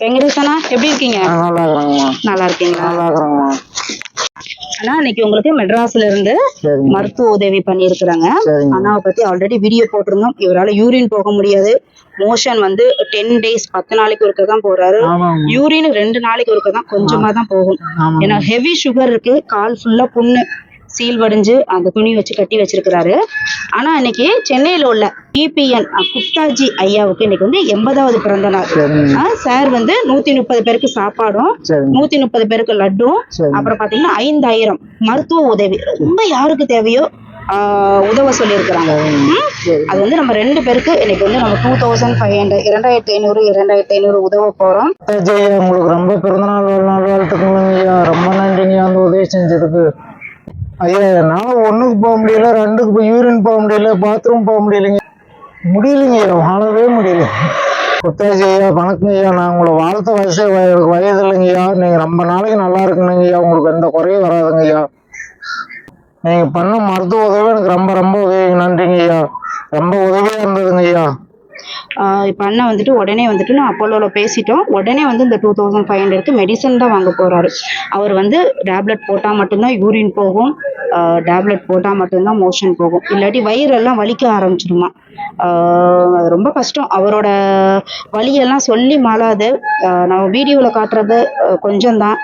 வெங்கடேசனா எப்படி இருக்கீங்க? நல்லா இருக்கிறாங்கம்மா. நல்லா இருக்கீங்களா? நல்லா இருக்கிறாங்கம்மா. ஆனா இன்னைக்கு உங்களுக்கு மெட்ராஸ்ல இருந்து மருத்துவ உதவி பண்ணியிருக்கிறாங்க. சரிங்க. அண்ணாவை பத்தி ஆல்ரெடி வீடியோ போட்டிருந்தோம். இவரால யூரின் போக முடியாது. மோஷன் வந்து டென் டேஸ் பத்து நாளைக்கு ஒருக்க தான் போறாரு யூரின் ரெண்டு நாளைக்கு ஒருக்க தான் கொஞ்சமா தான் போகும். ஏன்னா ஹெவி சுகர் இருக்கு. கால் ஃபுல்லா புண்ணு. சீல் வடிஞ்சு அந்த துணி வச்சு கட்டி வச்சிருக்கிறாரு. ஆனா இன்னைக்கு சென்னையில உள்ள பிபிஎன் குப்தாஜி ஐயாவுக்கு இன்னைக்கு வந்து எண்பதாவது பிறந்த நாள். சார் வந்து நூத்தி முப்பது பேருக்கு சாப்பாடும் நூத்தி முப்பது பேருக்கு லட்டும் அப்புறம் பாத்தீங்கன்னா ஐந்தாயிரம் மருத்துவ உதவி. ரொம்ப யாருக்கு தேவையோ ஆஹ் உதவ சொல்லியிருக்கிறாங்க. அது வந்து நம்ம ரெண்டு பேருக்கு இன்னைக்கு வந்து நம்ம டூ தௌசண்ட் ஃபைவ் ஹண்ட்ரட் இரண்டாயிரத்தி ஐநூறு இரண்டாயிரத்தி ஐநூறு உதவ போறோம். உங்களுக்கு ரொம்ப பிறந்தநாள் ஐயா. ரொம்ப நன்றிங்க அந்த உதவி செஞ்சதுக்கு. ஐயா என்னால் ஒன்றுக்கு போக முடியல ரெண்டுக்கு போய் யூரின் போக முடியல பாத்ரூம் போக முடியலைங்க. முடியலைங்க ஐயா வாழவே முடியல. குத்தாஜி ஐயா வணக்கம் ஐயா நான் உங்களை வாழ்த்த வயசு எனக்கு வயது இல்லைங்கய்யா நீங்கள் ரொம்ப நாளைக்கு நல்லா இருக்கணுங்க ஐயா. உங்களுக்கு எந்த குறையும் வராதுங்க ஐயா. நீங்கள் பண்ண மருத்துவ உதவி எனக்கு ரொம்ப ரொம்ப உதவி நன்றிங்க ஐயா. ரொம்ப உதவியாக இருந்ததுங்க ஐயா. இப்ப அண்ணன் வந்துட்டு உடனே வந்துட்டு நான் அப்போலோல பேசிட்டோம். உடனே வந்து இந்த டூ தௌசண்ட் ஃபைவ் ஹண்ட்ரட்க்கு மெடிசன் தான் வாங்க போறாரு. அவர் வந்து டேப்லெட் போட்டா மட்டும்தான் யூரின் போகும். டேப்லெட் போட்டா மட்டும்தான் மோஷன் போகும். இல்லாட்டி வயிறெல்லாம் வலிக்க ஆரம்பிச்சிருமா. ரொம்ப கஷ்டம். அவரோட வலியெல்லாம் சொல்லி மாளாது ஆஹ் நான் வீடியோவில் காட்டுறது கொஞ்சம் தான்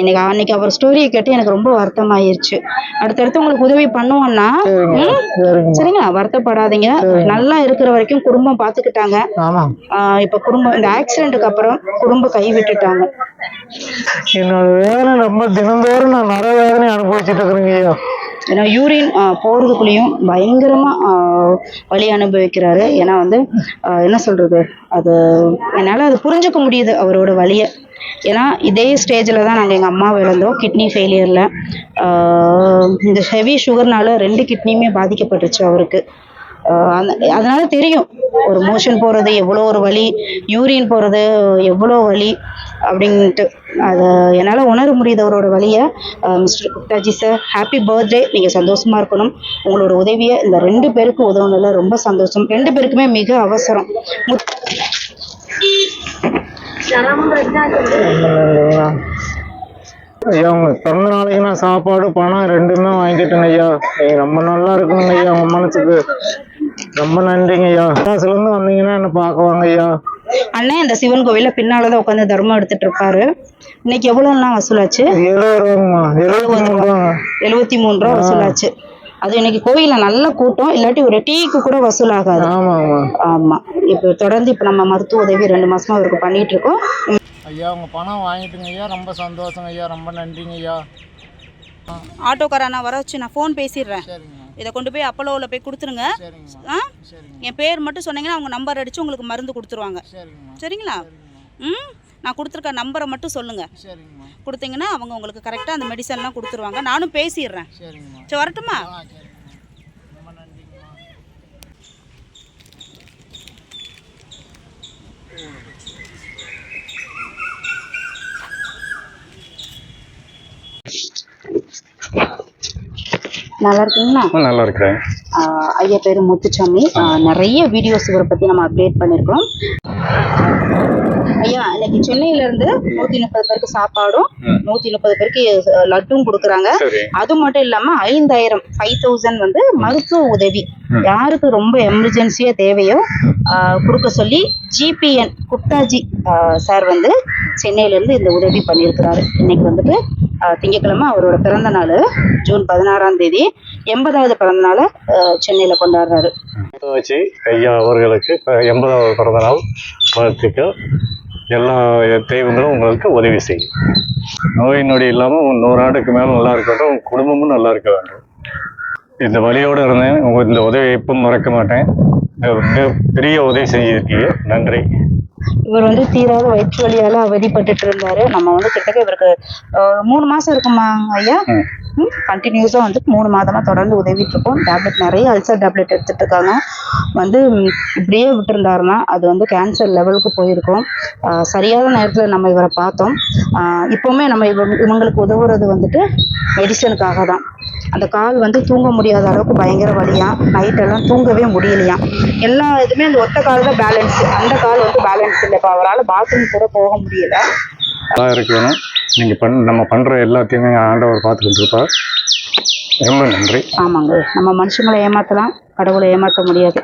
இன்னைக்கு அன்னைக்கு அவர் ஸ்டோரியை கேட்டு எனக்கு ரொம்ப வருத்தமாயிருச்சு. அடுத்தடுத்து உங்களுக்கு உதவி பண்ணுவோம்னா சரிங்க. ம்? சரிங்க. சரிங்க. வருத்தப்படாதீங்க. நல்லா இருக்கிற வரைக்கும் குடும்பம் பாத்துக்கிட்டாங்க. ஆமாம் ஆஹ் இப்ப குடும்பம் இந்த ஆக்சிடென்ட்டுக்கு அப்புறம் குடும்பம் கை விட்டுட்டாங்க. என்னோட வேதனை ரொம்ப தினந்தோறும் நான் நிறைய வேதனை அனுபவிச்சுட்டு இருக்கிறேங்க ஐயா. ஏன்னா யூரின் போறதுக்குள்ளேயும் பயங்கரமா ஆஹ் வலி அனுபவிக்கிறாரு. ஏன்னா வந்து என்ன சொல்றது? அது என்னால அது புரிஞ்சுக்க முடியுது அவரோட வலிய. ஏன்னா இதே ஸ்டேஜில் தான் நாங்கள் எங்கள் அம்மாவை இழந்தோம். கிட்னி ஃபெயிலியரில் இந்த ஹெவி சுகர்னால ரெண்டு கிட்னியுமே பாதிக்கப்பட்டுச்சு அவருக்கு. அதனால தெரியும். ஒரு மோஷன் போகிறது எவ்வளோ ஒரு வலி யூரின் போகிறது எவ்வளோ வலி அப்படின்ட்டு. அதை என்னால் உணர முடியுது அவரோட வலியை. Mister Guptaji sir happy birthday நீங்கள் சந்தோஷமா இருக்கணும். உங்களோட உதவியை இந்த ரெண்டு பேருக்கு உதவுனதுல ரொம்ப சந்தோஷம். ரெண்டு பேருக்குமே மிக அவசரம். முத்-? ஐயா உங்க பிறந்த நாளைக்கு நான் சாப்பாடு பணம் ரெண்டுமே வாங்கிட்டேங்க ஐயா. நீங்க ரொம்ப நல்லா இருக்கணுங்க ஐயா உங்க மனசுக்கு. ரொம்ப நன்றிங்க ஐயா. காசுல இருந்து வந்தீங்கன்னா என்ன பார்க்க வாங்க ஐயா? அண்ணன் இந்த சிவன் கோவில்ல பின்னால தான் உட்காந்து தர்மம் எடுத்துட்டு இருப்பாரு. இன்னைக்கு எவ்வளோலாம் வசூலாச்சு? எழுபது ரூபாங்கம்மா எழுபத்தி மூணு ரூபாங்க எழுபத்தி மூணு ரூபா வசூலாச்சு. அது இன்னைக்கு கோயில்ல நல்ல கூட்டம் இல்லாட்டி ஒரு டீக்கு கூட வசூலாகாது. ஆமாங்கம்மா ஆமா. இப்போ தொடர்ந்து இப்போ நம்ம மருத்துவ உதவி ரெண்டு மாசமா அவருக்கு பண்ணிட்டு இருக்கோம். ஐயா உங்க பணம் வாங்கிட்டுங்க ஐயா. ரொம்ப சந்தோஷங்க ஐயா. ரொம்ப நன்றிங்க ஐயா. ஆட்டோக்கார நான் வர வச்சு நான் ஃபோன் பேசிடுறேன். இதை கொண்டு போய் அப்போலோவில் போய் கொடுத்துருங்க. ஆ? என் பேர் மட்டும் சொன்னீங்கன்னா அவங்க நம்பர் அடித்து உங்களுக்கு மருந்து கொடுத்துருவாங்க. சரிங்களா? ம்? நான் கொடுத்துருக்க நம்பரை மட்டும் சொல்லுங்கள் கொடுத்தீங்கன்னா அவங்க உங்களுக்கு கரெக்டாக அந்த மெடிசன்லாம் கொடுத்துருவாங்க. நானும் பேசிடுறேன். சரி வரட்டுமா? நல்லா இருக்கீங்களா நல்லா இருக்கிறேன் ஐயா பேர் முத்துச்சாமி. நிறைய வீடியோஸ் இவரை பற்றி நம்ம அப்டேட் பண்ணியிருக்கோம் ஐயா இன்னைக்கு சென்னையில இருந்து நூத்தி முப்பது பேருக்கு சாப்பாடும் நூத்தி முப்பது பேருக்கு லட்டும் கொடுக்குறாங்க. அது மட்டும் இல்லாம ஐந்தாயிரம் ஃபைவ் தௌசண்ட் வந்து மருத்துவ உதவி. யாருக்கு ரொம்ப எமர்ஜென்சியா தேவையோ கொடுக்க சொல்லி ஜிபிஎன் குப்தாஜி சார் வந்து சென்னையில இருந்து இந்த உதவி பண்ணியிருக்கிறாரு. இன்னைக்கு வந்துட்டு திங்கக்கிழமை அவரோட பிறந்த நாள் ஜூன் பதினாறாம் தேதி. எண்பதாவது பிறந்த நாளை சென்னையில் கொண்டாடுறாரு. வச்சு ஐயா அவர்களுக்கு எண்பதாவது பிறந்த நாள் வாழ்த்துக்கள். எல்லா தெய்வங்களும் உங்களுக்கு உதவி செய்யும். நோய் நொடி இல்லாமல் நூறு ஆண்டுக்கு மேலே நல்லா இருக்கட்டும் உங்கள் குடும்பமும் நல்லா இருக்க வேண்டும். இந்த வழியோடு இருந்தேன். உங்கள் இந்த உதவியை எப்பவும் மறக்க மாட்டேன். மிக பெரிய உதவி செஞ்சிருக்கீங்க. நன்றி. இவர் வந்து தீராத வயிற்று வலியால அவதிப்பட்டுட்டு இருந்தாரு நம்ம வந்து கிட்டத்தட்ட இவருக்கு மூணு மாசம் இருக்குமா ஐயா? ம். கண்டினியூஸா வந்து மூணு மாதமா தொடர்ந்து உதவிட்டு இருக்கோம் டேப்லெட் நிறைய அல்சர் டேப்லெட் எடுத்துட்டு இருக்காங்க வந்து இப்படியே விட்டுருந்தாருன்னா அது வந்து கேன்சர் லெவலுக்கு போயிருக்கும். சரியான நேரத்துல நம்ம இவரை பார்த்தோம். இப்பவுமே நம்ம இவங்க இவங்களுக்கு உதவுறது வந்துட்டு மெடிசனுக்காக தான் அந்த கால் வந்து தூங்க முடியாத அளவுக்கு பயங்கர வலியா? நைட்டெல்லாம் தூங்கவே முடியலையாம் எல்லா இதுவுமே அந்த ஒத்த கால் தான் பேலன்ஸ் அந்த கால் வந்து பேலன்ஸ் இல்லை இப்போ அவரால் பாத்ரூம் கூட போக முடியல. நல்லா இருக்கணும் நீங்கள் பண் நம்ம பண்ணுற எல்லாத்தையுமே ஆண்டவர் பார்த்துக்கிட்டு இருப்பார். ரொம்ப நன்றி. ஆமாங்க. நம்ம மனுஷங்களை ஏமாத்தலாம். கடவுளை ஏமாற்ற முடியாது.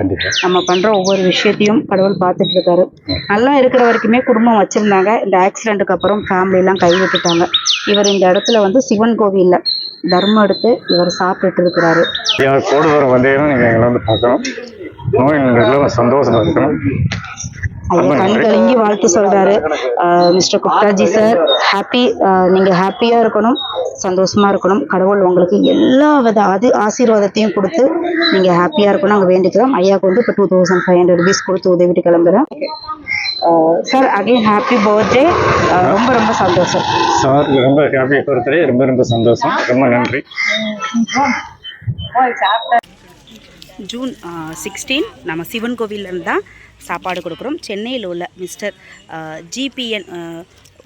நம்ம பண்ற ஒவ்வொரு விஷயத்தையும் கடவுள் பார்த்துட்டு இருக்காரு. நல்லா இருக்கிற வரைக்குமே குடும்பம் வச்சிருந்தாங்க. இந்த ஆக்சிடென்ட்டுக்கு அப்புறம் ஃபேமிலி எல்லாம் கைவிட்டுட்டாங்க இவர் இந்த இடத்துல வந்து சிவன் கோவில்ல தர்மம் எடுத்து இவர் சாப்பிட்டுட்டு இருக்கிறாரு. கோடு வந்தீங்கன்னா நீங்கள் எங்களை வந்து பார்க்கணும். நோய் சந்தோஷமா இருக்கணும். ஐயா கண் கலங்கி வாழ்த்து சொல்றாரு. மிஸ்டர் குப்தாஜி சார் ஹாப்பி நீங்க ஹாப்பியா இருக்கணும் சந்தோஷமா இருக்கணும். கடவுள் உங்களுக்கு எல்லா வித அது ஆசீர்வாதத்தையும் கொடுத்து நீங்க ஹாப்பியா இருக்கணும். நாங்க வேண்டிக்கிறோம். ஐயாவுக்கு வந்து இப்போ two thousand five hundred rupees கொடுத்து உதவிட்டு கிளம்புறேன். சார் அகைன் ஹாப்பி பர்த்டே ரொம்ப ரொம்ப சந்தோஷம். சார் ரொம்ப ஹாப்பி பர்த்டே ரொம்ப ரொம்ப சந்தோஷம். ரொம்ப நன்றி. ஜூன் சிக்ஸ்டீன் நம்ம சிவன் கோவிலேருந்து தான் சாப்பாடு கொடுக்குறோம். சென்னையில் உள்ள மிஸ்டர் ஜிபிஎன்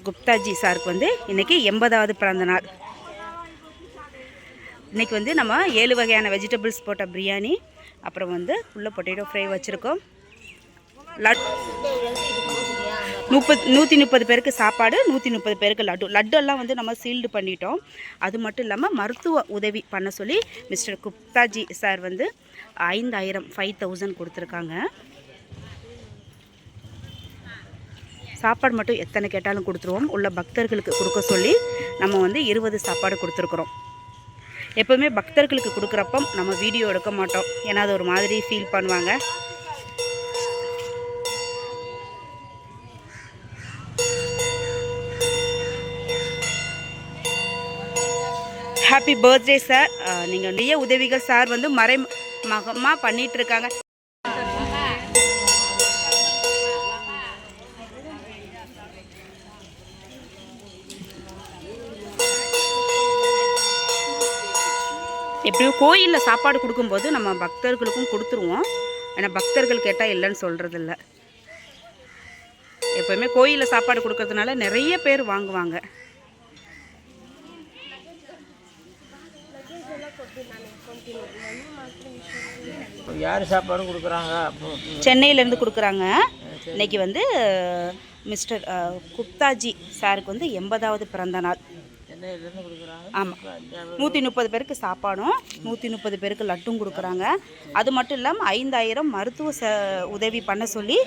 குப்தாஜி சாருக்கு வந்து இன்றைக்கி எண்பதாவது பிறந்த நாள். இன்றைக்கி வந்து நம்ம ஏழு வகையான வெஜிடபிள்ஸ் போட்ட பிரியாணி அப்புறம் வந்து உள்ள பொட்டேட்டோ ஃப்ரை வச்சுருக்கோம். லட் முப்பது நூற்றி முப்பது பேருக்கு சாப்பாடு நூற்றி முப்பது பேருக்கு லட்டு. லட்டெல்லாம் வந்து நம்ம சீல்டு பண்ணிட்டோம். அது மட்டும் இல்லாமல் மருத்துவ உதவி பண்ண சொல்லி மிஸ்டர் குப்தாஜி சார் வந்து ஐந்தாயிரம் ஃபைவ் தௌசண்ட் கொடுத்துருக்காங்க. சாப்பாடு மட்டும் எத்தனை கேட்டாலும் கொடுத்துருவோம். உள்ள பக்தர்களுக்கு கொடுக்க சொல்லி நம்ம வந்து இருபது சாப்பாடு கொடுத்துருக்குறோம். எப்போவுமே பக்தர்களுக்கு கொடுக்குறப்ப நம்ம வீடியோ எடுக்க மாட்டோம். ஏன்னா அது ஒரு மாதிரி ஃபீல் பண்ணுவாங்க. ஹாப்பி பர்த்டே சார் நீங்கள் நிறைய உதவிகள் சார் வந்து மறை பண்ணிட்டு இருக்காங்க எப்படியோ கோயிலில் சாப்பாடு கொடுக்கும்போது நம்ம பக்தர்களுக்கும் கொடுத்துருவோம். ஏன்னா பக்தர்கள் கேட்டால் இல்லைன்னு சொல்கிறதில்ல எப்போயுமே கோயிலில் சாப்பாடு கொடுக்கறதுனால நிறைய பேர் வாங்குவாங்க. யார் சாப்பாடு கொடுக்குறாங்க? சென்னையிலேருந்து கொடுக்குறாங்க. இன்னைக்கு வந்து மிஸ்டர் குப்தாஜி சாருக்கு வந்து எண்பதாவது பிறந்த நாள். ஆமாம் நூற்றி முப்பது பேருக்கு சாப்பாடும் நூற்றி முப்பது பேருக்கு லட்டும் கொடுக்குறாங்க. அது மட்டும் இல்லாமல் ஐந்தாயிரம் மருத்துவ ச உதவி பண்ண சொல்லி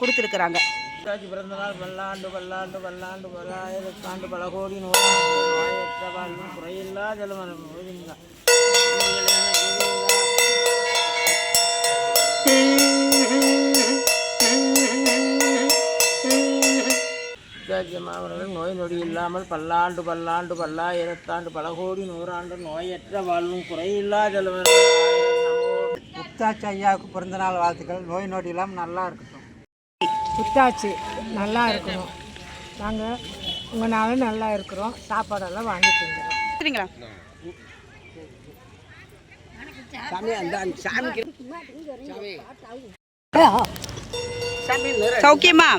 கொடுத்துருக்குறாங்க. ராஜி பிறந்த நாள் பல்லாண்டு பல்லாண்டு பல்லாண்டு பல்லாயிரத்தாண்டு பல கோடி வாழ்வும் குறையில்லா ஜலமரம் அவர்கள் நோய் நொடி இல்லாமல் பல்லாண்டு பல்லாண்டு பல்லாயிரத்தாண்டு பல கோடி நூறாண்டு நோயற்ற வாழ்வும் குறையில்லா ஜலமரம் முக்தாட்சி ஐயாவுக்கு பிறந்தநாள் வாழ்த்துக்கள். நோய் நொடி இல்லாமல் நல்லா இருக்கட்டும். புத்தாச்சு நல்லா இருக்கணும். நாங்கள் உங்கள் நாளும் நல்லா இருக்கிறோம். சாப்பாடெல்லாம் வாங்கி தந்துடுறோம் சரிங்களா? சௌக்கியமா?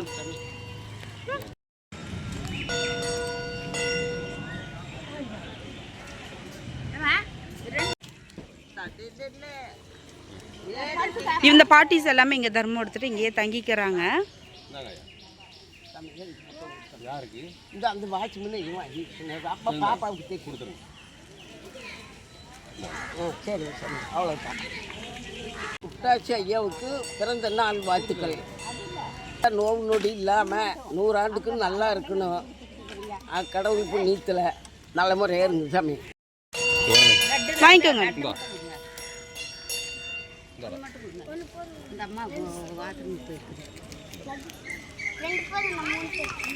இந்த பார்ட்டிஸ் எல்லாமே இங்கே தர்மம் எடுத்துட்டு இங்கேயே தங்கிக்கிறாங்க. இந்த அந்த வாட்ச் முன்னே அப்பா பாப்பாவுக்கு கொடுத்துருங்க. சரி சரி அவ்வளோதான் புட்டாட்சி ஐயாவுக்கு பிறந்த நாள் வாழ்த்துக்கள் நோவு நொடி இல்லாமல் நூறாண்டுக்கு நல்லா இருக்கணும் அஹ் கடவுள் புண்ணியத்தில் நல்ல முறை இருந்து சாமி வாங்கிக்கோங்க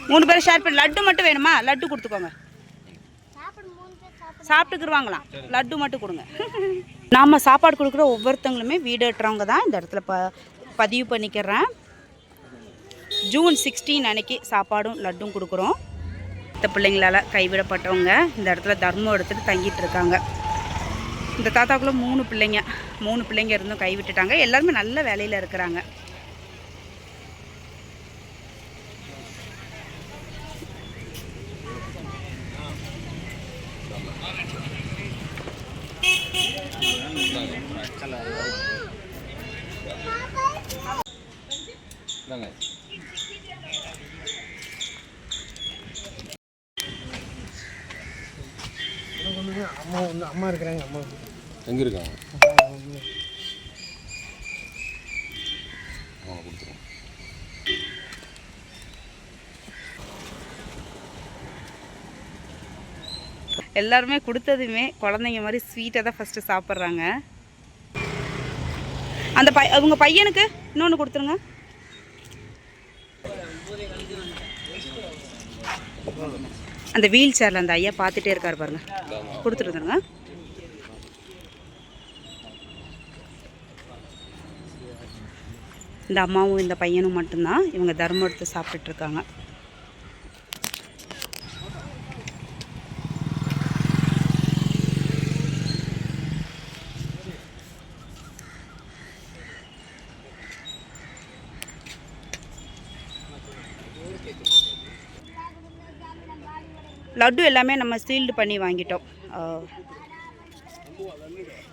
மூணு பேரும் ஷேர் பண்ணி. லட்டு மட்டும் வேணுமா? லட்டு கொடுத்துக்கோங்க. சாப்பிட்டுக்குருவாங்களாம். லட்டு மட்டும் கொடுங்க. நாம் சாப்பாடு கொடுக்குற ஒவ்வொருத்தங்களுமே வீடு எட்டுறவங்க தான் இந்த இடத்துல ப பதிவு பண்ணிக்கிறேன். ஜூன் சிக்ஸ்டீன் அன்னைக்கு சாப்பாடும் லட்டும் கொடுக்குறோம். இந்த பிள்ளைங்களால் கைவிடப்பட்டவங்க இந்த இடத்துல தர்மம் எடுத்துகிட்டு தங்கிட்டு இருக்காங்க. இந்த தாத்தாக்குள்ளே மூணு பிள்ளைங்க மூணு பிள்ளைங்க இருந்தும் கைவிட்டுட்டாங்க. எல்லாருமே நல்ல வேலையில் இருக்கிறாங்க. அம்மா வந்து அம்மா இருக்கிறாங்க அம்மா எங்கே இருக்காங்க? அவங்க கொடுத்துருவோம். எல்லாருமே கொடுத்ததுமே குழந்தைங்க மாதிரி ஸ்வீட்டை தான் ஃபஸ்ட்டு சாப்பிட்றாங்க. அந்த பை அவங்க பையனுக்கு இன்னொன்று கொடுத்துருங்க. அந்த வீல் சேரில் அந்த ஐயா பார்த்துட்டே இருக்காரு பாருங்க. கொடுத்துருந்துருங்க இந்த அம்மாவும் இந்த பையனும் மட்டும்தான் இவங்க தர்மம் எடுத்து சாப்பிட்டுட்டு இருக்காங்க. லட்டு எல்லாமே நம்ம சீல்டு பண்ணி வாங்கிட்டோம்.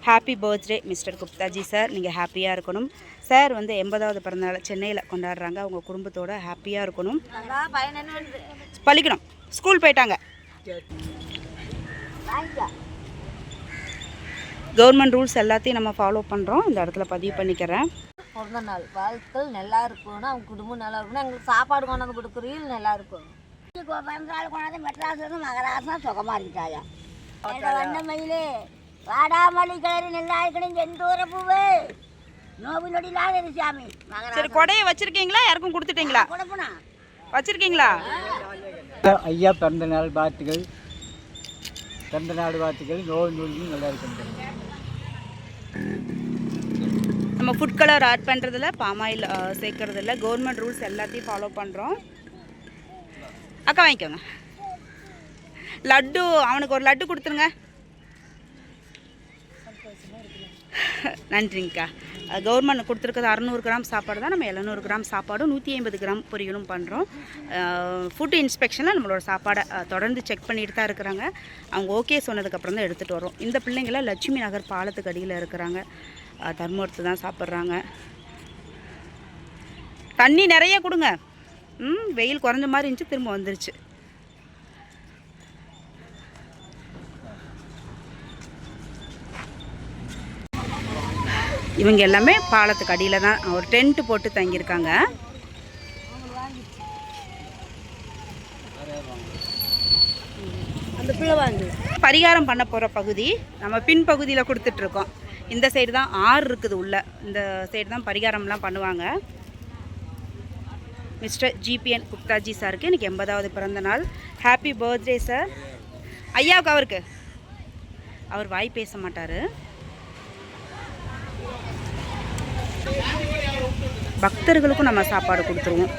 Happy birthday mister Guptaji sir நீங்கள் ஹாப்பியாக இருக்கணும். சார் வந்து எண்பதாவது பிறந்தநாள் சென்னையில் கொண்டாடுறாங்க. அவங்க குடும்பத்தோட ஹாப்பியாக இருக்கணும். பள்ளிக்கணும். ஸ்கூல் போயிட்டாங்க. கவர்மெண்ட் ரூல்ஸ் எல்லாத்தையும் நம்ம ஃபாலோ பண்ணுறோம் இந்த இடத்துல பதிவு பண்ணிக்கிறேன். பிறந்த நாள் வாழ்த்துக்கள். நல்லா இருக்கணும் அவங்க குடும்பம் நல்லா இருக்கணும். எங்களுக்கு சாப்பாடு கொண்டாந்து கொடுக்குறீங்க. நல்லா இருக்கும் பிறந்தாள் கொண்டாந்து மெட்ராஸ் இருந்து மகராசம் சுகமா இருக்காயா வண்ண மயிலே வாடாமல்லி கிளறி நெல்லாய்க்கணும் செந்தூர பூவே. நோவு நொடி இல்லாத சாமி சரி கொடையை வச்சுருக்கீங்களா? யாருக்கும் கொடுத்துட்டீங்களா? கொடுப்பனா? வச்சுருக்கீங்களா? ஐயா பிறந்த நாள் வாழ்த்துக்கள். பிறந்த நாள் வாழ்த்துக்கள். நோய் நொடியும் நல்லா இருக்கணும் நம்ம ஃபுட் கலர் ஆட் பண்ணுறதுல பாமாயில் சேர்க்கறதில்ல கவர்மெண்ட் ரூல்ஸ் எல்லாத்தையும் ஃபாலோ பண்ணுறோம் அக்கா வாங்கிக்கோங்க. லட்டு அவனுக்கு ஒரு லட்டு கொடுத்துருங்க. நன்றிங்கக்கா. கவர்மெண்ட் கொடுத்துருக்கிறது அறநூறு கிராம் சாப்பாடு தான். நம்ம எழுநூறு கிராம் சாப்பாடும் நூற்றி ஐம்பது கிராம் பொரியலும் பண்ணுறோம் ஃபுட் இன்ஸ்பெக்ஷனில் நம்மளோட சாப்பாடை தொடர்ந்து செக் பண்ணிட்டு தான் இருக்கிறாங்க. அவங்க ஓகே சொன்னதுக்கப்புறம் தான் எடுத்துகிட்டு வரோம் இந்த பிள்ளைங்கள லட்சுமி நகர் பாலத்துக்கு அடியில் இருக்கிறாங்க. தர்மபுரத்து தான் சாப்பிட்றாங்க. தண்ணி நிறைய கொடுங்க. ம் வெயில் குறைஞ்ச மாதிரி இருந்துச்சு திரும்ப வந்துருச்சு. இவங்க எல்லாமே பாலத்துக்கு அடியில் தான் ஒரு டென்ட் போட்டு தங்கியிருக்காங்க. பரிகாரம் பண்ண போகிற பகுதி நம்ம பின் பகுதியில் கொடுத்துட்ருக்கோம் இந்த சைடு தான் ஆறு இருக்குது உள்ள. இந்த சைடு தான் பரிகாரம்லாம் பண்ணுவாங்க. மிஸ்டர் ஜிபிஎன் குப்தாஜி சாருக்கு எனக்கு எண்பதாவது பிறந்த நாள். ஹாப்பி பர்த்டே சார் ஐயாவுக்கு அவருக்கு. அவர் வாய் பேச மாட்டார். பக்தர்களுக்கும் நம்ம சாப்பாடு கொடுத்துருவோம்.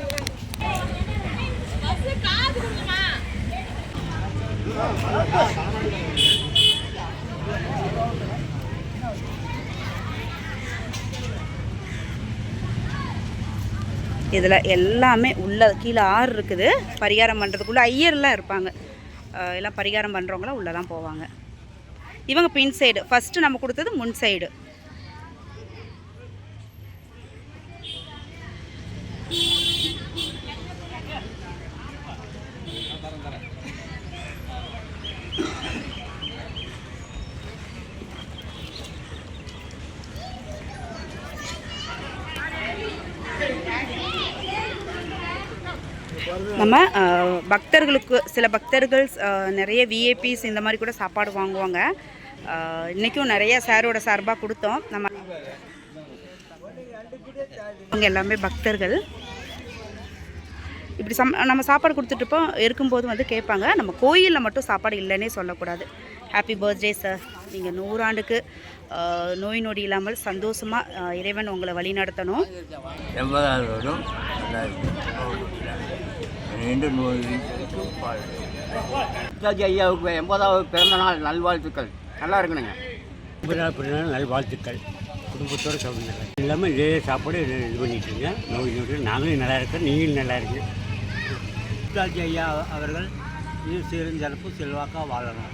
இதில் எல்லாமே உள்ள கீழே ஆறு இருக்குது. பரிகாரம் பண்ணுறதுக்குள்ளே ஐயர்லாம் இருப்பாங்க. எல்லாம் பரிகாரம் பண்ணுறவங்களாம் உள்ளே தான் போவாங்க. இவங்க பின் சைடு ஃபஸ்ட்டு நம்ம கொடுத்தது முன் சைடு நம்ம பக்தர்களுக்கு சில பக்தர்கள் நிறைய விஏபிஸ் இந்த மாதிரி கூட சாப்பாடு வாங்குவாங்க. இன்றைக்கும் நிறைய சாரோட சார்பாக கொடுத்தோம். நம்ம அவங்க எல்லாமே பக்தர்கள். இப்படி சம் நம்ம சாப்பாடு கொடுத்துட்ருப்போம் இருக்கும்போது வந்து கேட்பாங்க நம்ம கோயிலில் மட்டும் சாப்பாடு இல்லைன்னே சொல்லக்கூடாது. ஹாப்பி பர்த்டே சார் நீங்கள் நூறாண்டுக்கு நோய் நொடி இல்லாமல் சந்தோஷமாக இறைவன் உங்களை வழி நடத்தணும் ரெண்டு நோய் ஐயாவுக்கு எண்பதாவது பிறந்த நாள் நல்வாழ்த்துக்கள். நல்லா இருக்கணுங்க. எண்பதாவது பிறந்தநாள் நல்வாழ்த்துக்கள். குடும்பத்தோடு சாப்பிடுங்க எல்லாமே இதே சாப்பாடு இது இது பண்ணிட்டுருங்க நோய் நோய் நாங்களும் நல்லா இருக்கோம். நீங்களும் நல்லா இருக்கு ஐயா அவர்கள் இது சிறப்பு செல்வாக்காக வாழணும்.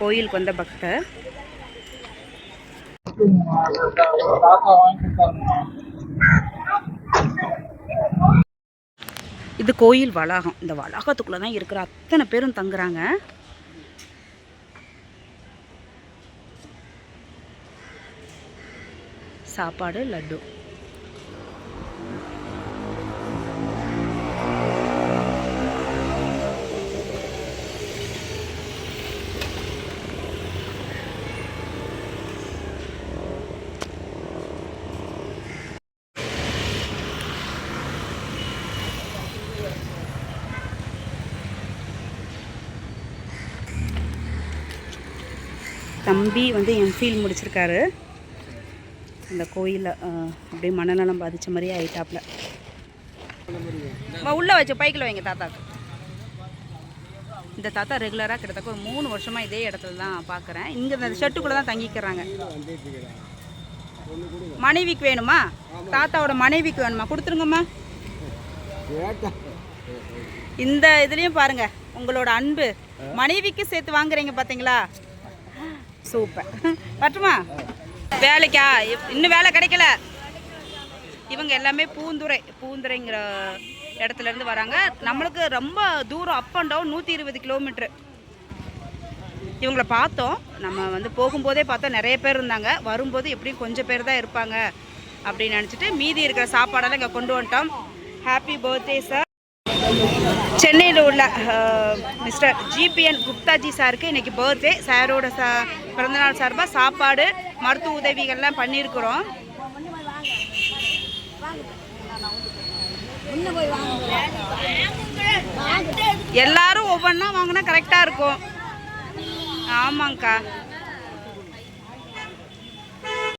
கோயிலுக்கு வந்த பக்தர். இது கோயில் வளாகம். இந்த வளாகத்துக்குள்ளே தான் இருக்கிற அத்தனை பேரும் தங்குறாங்க. சாப்பாடு லட்டு. தம்பி வந்து எம்ஃபில் முடிச்சிருக்காரு. இந்த கோயிலில் அப்படியே மனநலம் பாதித்த மாதிரியே ஆயிட்டாப்ல. உள்ளே வச்சு பைக்கில் வைங்க தாத்தாக்கு. இந்த தாத்தா ரெகுலராக கிட்டத்தட்ட ஒரு மூணு வருஷமாக இதே இடத்துல தான் பார்க்குறேன் இங்கே இந்த ஷெட்டுக்குள்ளே தான் தங்கிக்கிறாங்க. மனைவிக்கு வேணுமா? தாத்தாவோட மனைவிக்கு வேணுமா? கொடுத்துருங்கம்மா. இந்த இதுலேயும் பாருங்க உங்களோட அன்பு. மனைவிக்கு சேர்த்து வாங்குறீங்க பார்த்தீங்களா சூப்பர். வரட்டுமா? வேலைக்கா? இன்னும் வேலை கிடைக்கல. இவங்க எல்லாமே பூந்துறை பூந்துரைங்கிற இடத்துலேருந்து வராங்க. நம்மளுக்கு ரொம்ப தூரம் அப் அண்ட் டவுன் நூற்றி இருபது கிலோமீட்ரு இவங்கள பார்த்தோம். நம்ம வந்து போகும்போதே பார்த்தோம். நிறைய பேர் இருந்தாங்க. வரும்போது எப்படியும் கொஞ்சம் பேர் தான் இருப்பாங்க அப்படின்னு நினச்சிட்டு மீதி இருக்கிற சாப்பாடெல்லாம் இங்கே கொண்டு வந்துட்டோம். ஹாப்பி பர்த்டே சார் சென்னையில் உள்ள மிஸ்டர் ஜிபிஎன் குப்தாஜி சாருக்கு இன்றைக்கி பர்த்டே சாரோட சா பிறந்தநாள் சார்பாக சாப்பாடு மருத்துவ உதவிகள்லாம் பண்ணியிருக்கிறோம். எல்லாரும் ஒவ்வொன்றா வாங்கினா கரெக்டாக இருக்கும். ஆமாங்க்கா